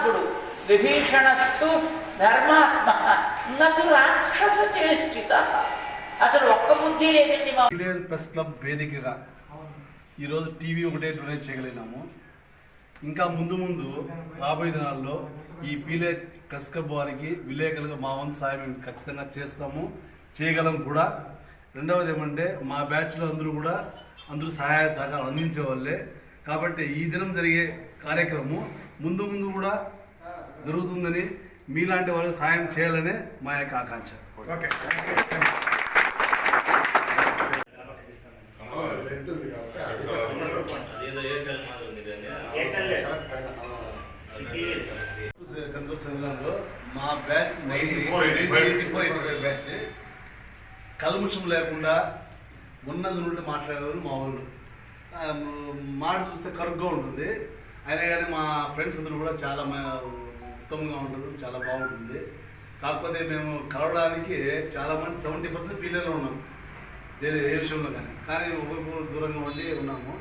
ధర్మాత్ముడు విభీషణస్తు ధర్మాత్మ నతు రాక్షస చేష్టిత. అసలు ఒక్క బుద్ధి లేదండి మా ప్రెస్ క్లబ్ వేదికగా. ఈరోజు టీవీ ఒకటే డొనేట్ చేయగలిగినాము. ఇంకా ముందు ముందు రాబోయే దినాల్లో ఈ పీలే ప్రెస్ క్లబ్ వారికి విలేకరులుగా మా వంతు సాయం మేము ఖచ్చితంగా చేస్తాము చేయగలం కూడా. రెండవది ఏమంటే మా బ్యాచ్లో అందరూ కూడా అందరూ సహాయ సహకారం అందించే వాళ్ళే. కాబట్టి ఈ దినం జరిగే కార్యక్రమం ముందు ముందు కూడా జరుగుతుందని మీలాంటి వాళ్ళకి సాయం చేయాలనే మా యొక్క ఆకాంక్ష. చంద్రంలో మా batch ninety 84, four eighty five batch. కల్ముషం లేకుండా ఉన్నది నుండి మాట్లాడేవారు మా వాళ్ళు. మాట చూస్తే కరుగ్గా ఉంటుంది. అయినా కానీ మా ఫ్రెండ్స్ అందరూ కూడా చాలా మా- ఉత్తమంగా ఉంటుంది చాలా బాగుంటుంది. కాకపోతే మేము కలవడానికి చాలా మంది సెవెంటీ పర్సెంట్ పిల్లలు ఉన్నాం. దేని ఏ విషయంలో కానీ. కానీ ఒకరికొకరు దూరంగా ఉండి ఉన్నాము.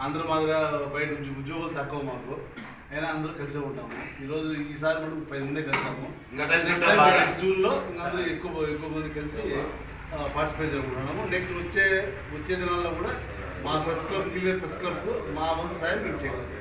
అందరూ మాదిరిగా బయట నుంచి ఉద్యోగాలు తక్కువ మాకు. అయినా అందరూ కలిసే ఉంటాము. ఈరోజు ఈసారి కూడా పది మంది కలిసాము. జూన్లో ఇంకా అందరూ ఎక్కువ ఎక్కువ మంది కలిసి పార్టిసిపేట్ జరుపుకుంటున్నాము. నెక్స్ట్ వచ్చే వచ్చే దినాల్లో కూడా మా press club clear press club మా వంతు సాయం మేము చేయగలుగుతాం.